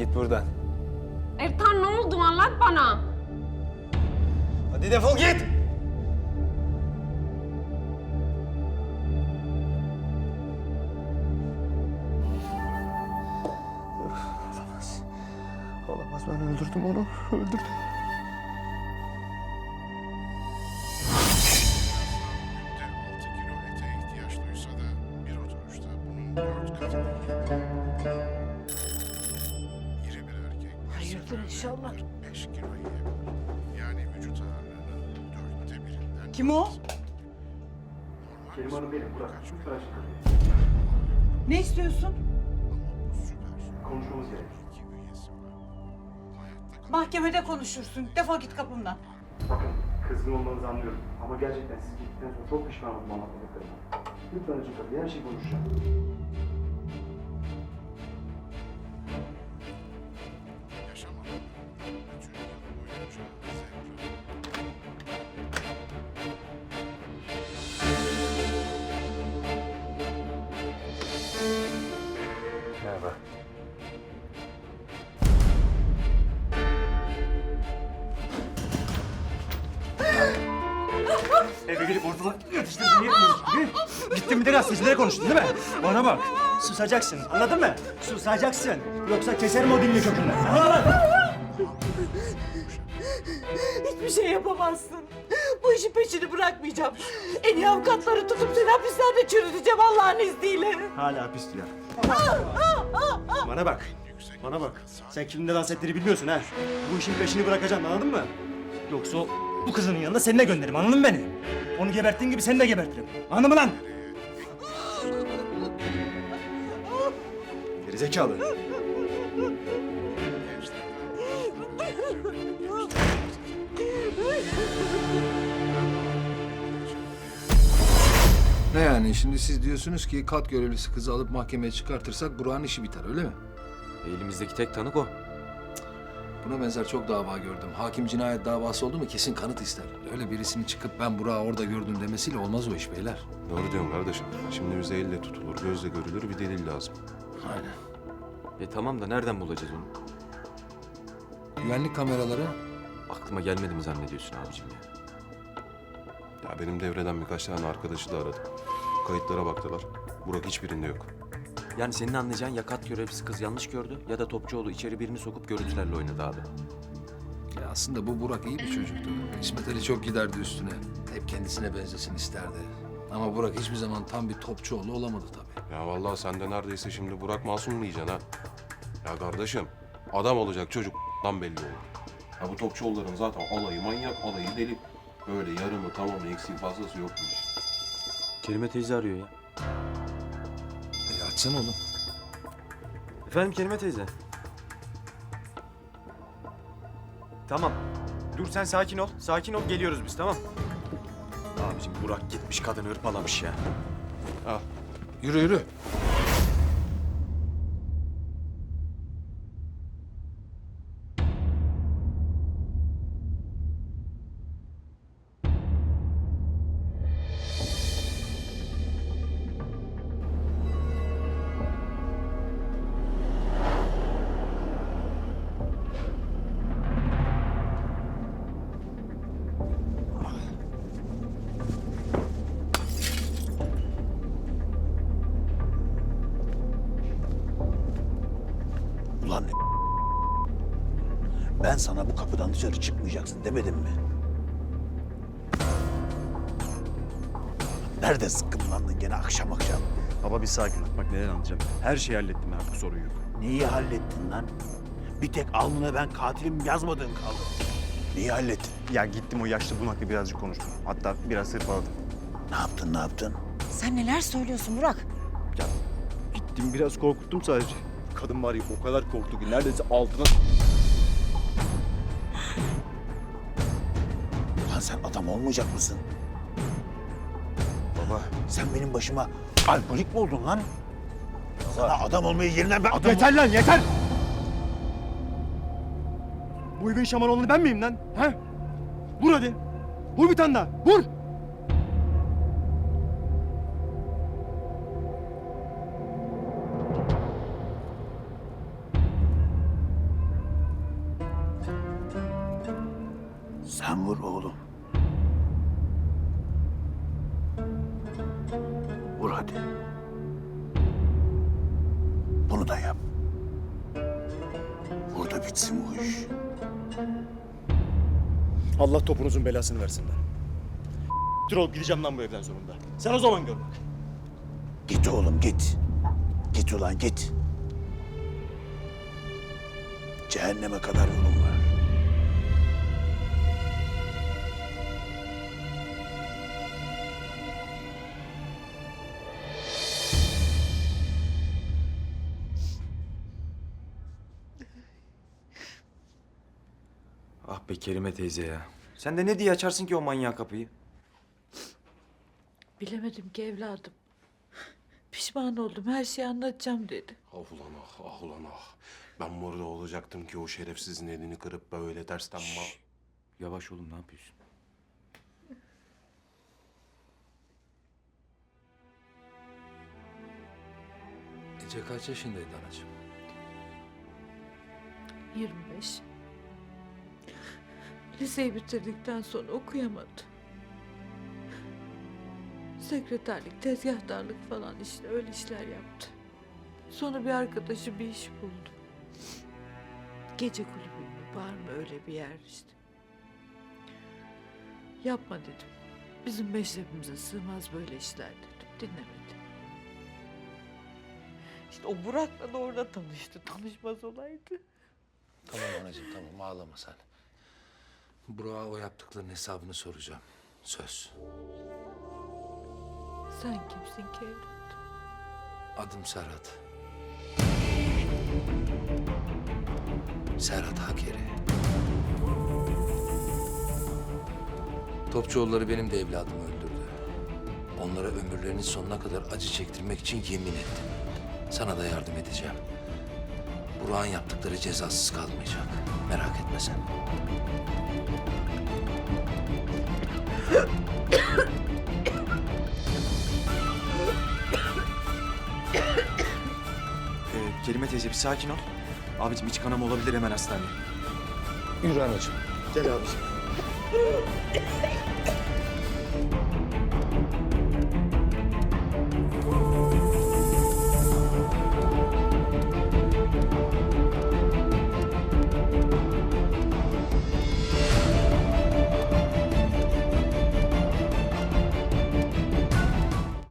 Git buradan. Ertan ne oldu anlat bana. Hadi defol git. Olamaz. Olamaz ben öldürdüm onu. Öldürdüm. Günde 6 seferde inşallah. 45 kilo yiyebilir. Yani vücut ağırlığının dörtte birinden Kim o? Normal Kerim Hanım benim, Burak. Lütfen. Ne istiyorsun? Ama bu süper. Konuşmamız gerek. İki üyesi var. Hayatta kalan Mahkemede konuşursun. Defol git kapımdan. Bakın, kızgın olmanızı anlıyorum. Ama gerçekten siz gittikten sonra çok pişman oldum anlattıklarıma. Lütfen açık kapıyı, her şeyi konuşacağım. Merhaba. Eve gelip ortalık yatıştırdın yetmiyormuş gibi. Gittin bir de gazetecilere konuştun değil mi? Bana bak. Susacaksın. Anladın mı? Susacaksın. Yoksa keserim o dilini kökünden. Hiçbir şey yapamazsın. Bu işin peşini bırakmayacağım. En iyi avukatları tutup seni hapislerde çürüteceğim Allah'ın izniyle. Hala hapis diyor. Bana bak. Bana bak. Sen kimle dans ettiğini bilmiyorsun ha. Bu işin peşini bırakacaksın anladın mı? Yoksa bu kızının yanına seni de gönderirim anladın mı beni? Onu geberttiğin gibi seni de gebertirim. Anladın mı lan? Gerizekalı. Yani şimdi siz diyorsunuz ki kat görevlisi kızı alıp mahkemeye çıkartırsak Burak'ın işi biter öyle mi? Elimizdeki tek tanık o. Buna benzer çok dava gördüm. Hakim cinayet davası oldu mu kesin kanıt ister. Öyle birisinin çıkıp ben Burak'ı orada gördüm demesiyle olmaz o iş beyler. Doğru diyorsun kardeşim. Şimdi bize elle tutulur, gözle görülür bir delil lazım. Aynen. E tamam da nereden bulacağız onu? Güvenlik kameraları Aklıma gelmedi mi zannediyorsun abicim ya? Ya benim devreden birkaç tane arkadaşı da aradım. Kayıtlara baktılar. Burak hiçbirinde yok. Yani senin anlayacağın ya kat görevlisi kız yanlış gördü ya da Topçuoğlu içeri birini sokup görüntülerle oynadı abi. ya aslında bu Burak iyi bir çocuktu. İsmet Ali çok giderdi üstüne. Hep kendisine benzesin isterdi. Ama Burak hiçbir zaman tam bir topçuoğlu olamadı tabii. Ya vallahi sen de neredeyse şimdi Burak masum diyeceksin ha. Ya kardeşim adam olacak çocuk lan belli olur. Ya bu topçuoğulların zaten alayı manyak, alayı deli. Böyle yarımı tamamı eksiği fazlası yokmuş. Kerime teyze arıyor ya. E açsana oğlum. Efendim Kerime teyze? Tamam. Dur sen sakin ol. Sakin ol. Geliyoruz biz tamam. Abicim Burak gitmiş kadını hırpalamış ya. Yürü yürü. Ben sana bu kapıdan dışarı çıkmayacaksın demedim mi? Nerede sıkkınlandın gene akşam akşam? Baba bir sakin ol. Bak neler anlatacağım. Her şeyi hallettim artık sorun yok. Neyi hallettin lan? Bir tek alnına ben katilim yazmadığın kaldı. Neyi hallettin? Ya gittim o yaşlı bunakla birazcık konuştum. Hatta biraz hırpaladım. Ne yaptın ne yaptın? Sen neler söylüyorsun Burak? Ya gittim biraz korkuttum sadece. Kadın var ya o kadar korktu ki neredeyse altına... Lan sen adam olmayacak mısın? Baba. Sen benim başıma alkolik mi oldun lan? Sana adam olmayı yerine ben adam... Yeter lan yeter! Bu evin şamanı ben miyim lan? He? Vur hadi. Vur bir tane daha. Vur! Sen vur oğlum. Bitsin bu iş. Allah topunuzun belasını versin lan. Dur gideceğim lan bu evden sonunda. Sen o zaman gör bak. Git oğlum git. Git ulan git. Cehenneme kadar yolun Ah be Kerime teyze ya. Sen de ne diye açarsın ki o manyağı kapıyı? Bilemedim ki evladım. Pişman oldum her şeyi anlatacağım dedi. Ah ulan ah, ah ulan ah. Ben burada olacaktım ki o şerefsizin elini kırıp böyle tersten ma... Yavaş oğlum ne yapıyorsun? Ece kaç yaşındaydı anacığım? 25. Liseyi bitirdikten sonra okuyamadı. Sekreterlik, tezgahtarlık falan işte öyle işler yaptı. Sonra bir arkadaşı bir iş buldu. Gece kulübü mü, bar mı öyle bir yer işte. Yapma dedim. Bizim meşrebimize sığmaz böyle işler dedim. Dinlemedi. İşte o Burak'la da orada tanıştı. Tanışmaz olaydı. Tamam anacığım tamam ağlama sen. Burak'a o yaptıklarının hesabını soracağım. Söz. Sen kimsin ki evlat? Adım Serhat. Serhat Hakeri. Topçuoğulları benim de evladımı öldürdü. Onlara ömürlerinin sonuna kadar acı çektirmek için yemin ettim. Sana da yardım edeceğim. Burak'ın yaptıkları cezasız kalmayacak. Merak etme sen. Ee, Kerime teyze bir sakin ol. Abicim iç kanama olabilir hemen hastaneye. Yürü anacığım. Gel abiciğim.